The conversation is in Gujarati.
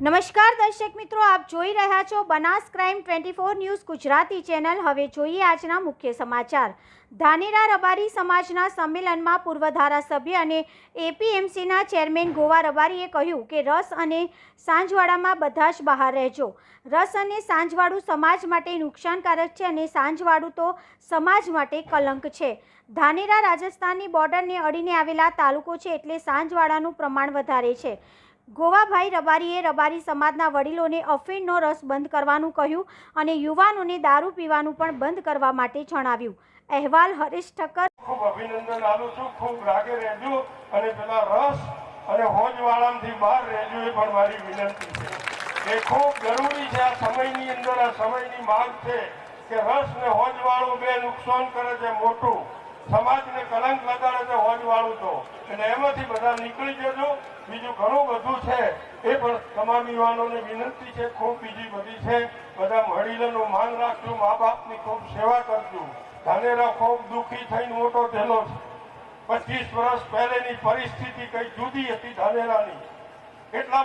નમસ્કાર દર્શક મિત્રો, આપ જોઈ રહ્યા છો Banas crime twenty four news Gujarati channel. હવે જોઈએ આજના મુખ્ય સમાચાર. ધાનેરા રબારી સમાજના સંમેલનમાં પૂર્વ ધારાસભ્ય અને એપીએમસીના ચેરમેન ગોવા રબારીએ કહ્યું કે રસ અને સાંજવાડામાં બધા જ બહાર રહેજો. રસ અને સાંજવાડું સમાજ માટે નુકસાનકારક છે અને સાંજવાડું તો સમાજ માટે કલંક છે. ધાનેરા રાજસ્થાનની બોર્ડરને અડીને આવેલા તાલુકો છે એટલે સાંજવાડાનું પ્રમાણ વધારે છે. ગોવાભાઈ રબારીએ રબારી સમાજના વડીલોને અફીણનો રસ બંધ કરવાનું કહ્યું અને યુવાનોને દારૂ પીવાનું પણ બંધ કરવા માટે જણાવ્યું. અહેવાલ હરીશ ઠક્કર. ખૂબ અભિનંદન આપું છું, ખૂબ રાગે રહેજો અને પેલા રસ અને હોજવાળામાંથી બહાર રહેજો એ પણ મારી વિનંતી છે. એ ખૂબ જરૂરી છે, આ સમયની અંદર, આ સમયની માંગ છે કે રસ ને હોજવાળું બે નુકસાન કરે છે મોટું. સમાજને કલંક લગાડે છે તો. અને એમાંથી બધા નીકળી જજો. બીજું ઘણું બધું છે. એ પણ તમામ યુવાનોને વિનંતી છે. ખૂબ બીજી બધી છે. બધા મળીલેનું માન રાખજો. મા બાપની ખૂબ સેવા કરજો. ધાનેરા ખૂબ દુઃખી થઈને મોટો થયેલો છે. પચીસ વર્ષ પહેલેની પરિસ્થિતિ કઈ જુદી હતી ધાનેરાની. એટલા